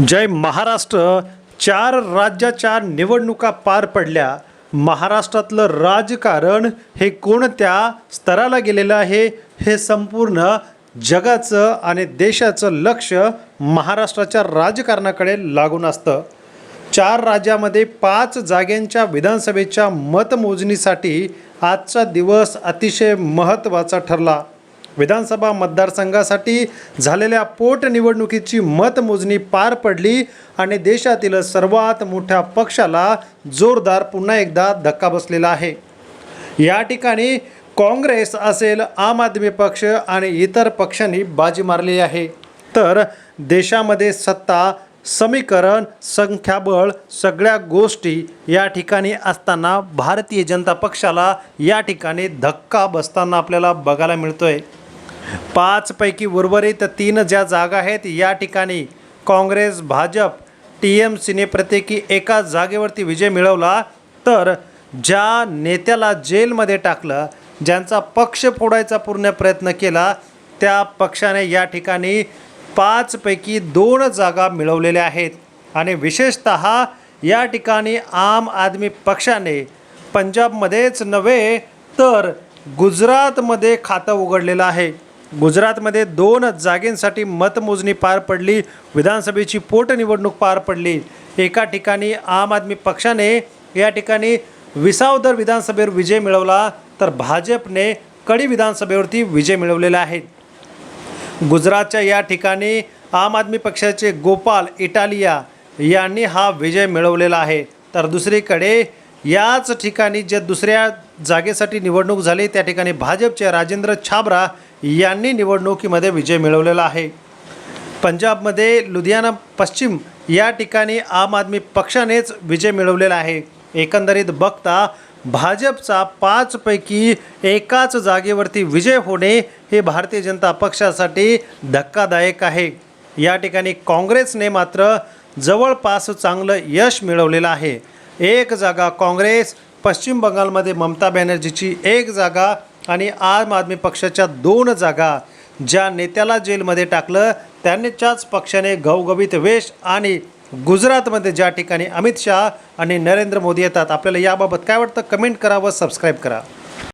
जय महाराष्ट्र. चार राज्याच्या निवडणुका पार पडल्या. महाराष्ट्रातलं राजकारण हे कोणत्या स्तराला गेलेलं आहे हे संपूर्ण जगाचं आणि देशाचं लक्ष महाराष्ट्राच्या राजकारणाकडे लागून असतं. चार राज्यामध्ये पाच जाग्यांच्या विधानसभेच्या मतमोजणीसाठी आजचा दिवस अतिशय महत्त्वाचा ठरला. विधानसभा मतदारसंघासाठी झालेल्या पोटनिवडणुकीची मतमोजणी पार पडली आणि देशातील सर्वात मोठ्या पक्षाला जोरदार पुन्हा एकदा धक्का बसलेला आहे. या ठिकाणी काँग्रेस असेल आम आदमी पक्ष आणि इतर पक्षांनी बाजी मारली आहे. तर देशामध्ये सत्ता समीकरण संख्याबळ सगळ्या गोष्टी या ठिकाणी असताना भारतीय जनता पक्षाला या ठिकाणी धक्का बसताना आपल्याला बघायला मिळतोय. पाचपैकी उर्वरित तीन ज्या जागा आहेत या ठिकाणी काँग्रेस भाजप टी एम सीने प्रत्येकी एका जागेवरती विजय मिळवला. तर ज्या नेत्याला जेलमध्ये टाकलं ज्यांचा पक्ष फोडायचा पूर्ण प्रयत्न केला त्या पक्षाने या ठिकाणी पाचपैकी दोन जागा मिळवलेल्या आहेत. आणि विशेषत या ठिकाणी आम आदमी पक्षाने पंजाबमध्येच नव्हे तर गुजरातमध्ये खातं उघडलेलं आहे. गुजरातमध्ये दोन जागेंसाठी मतमोजणी पार पडली. विधानसभेची पोटनिवडणूक पार पडली. एका ठिकाणी आम आदमी पक्षाने या ठिकाणी विसावदर विधानसभेवर विजय मिळवला तर भाजपने कडी विधानसभेवरती विजय मिळवलेला आहे. गुजरातच्या या ठिकाणी आम आदमी पक्षाचे गोपाल इटालिया यांनी हा विजय मिळवलेला आहे. तर दुसरीकडे याच ठिकाणी ज्या दुसऱ्या जागेसाठी निवडणूक झाली त्या ठिकाणी भाजपचे राजेंद्र छाबरा यांनी निवडणुकीमध्ये विजय मिळवलेला आहे. पंजाबमध्ये लुधियाना पश्चिम या ठिकाणी आम आदमी पक्षानेच विजय मिळवलेला आहे. एकंदरीत बघता भाजपचा पाचपैकी एकाच जागेवरती विजय होणे हे भारतीय जनता पक्षासाठी धक्कादायक आहे. या ठिकाणी काँग्रेसने मात्र जवळपास चांगलं यश मिळवलेलं आहे. एक जागा काँग्रेस पश्चिम बंगालमध्ये ममता बॅनर्जीची एक जागा आणि आम आदमी पक्षाच्या दोन जागा ज्या नेत्याला जेलमध्ये टाकलं त्यांच्याच पक्षाने घवघवीत वेश आणि गुजरातमध्ये ज्या ठिकाणी अमित शहा आणि नरेंद्र मोदी येतात आपल्याला याबाबत काय वाटतं? कमेंट करा व सबस्क्राईब करा.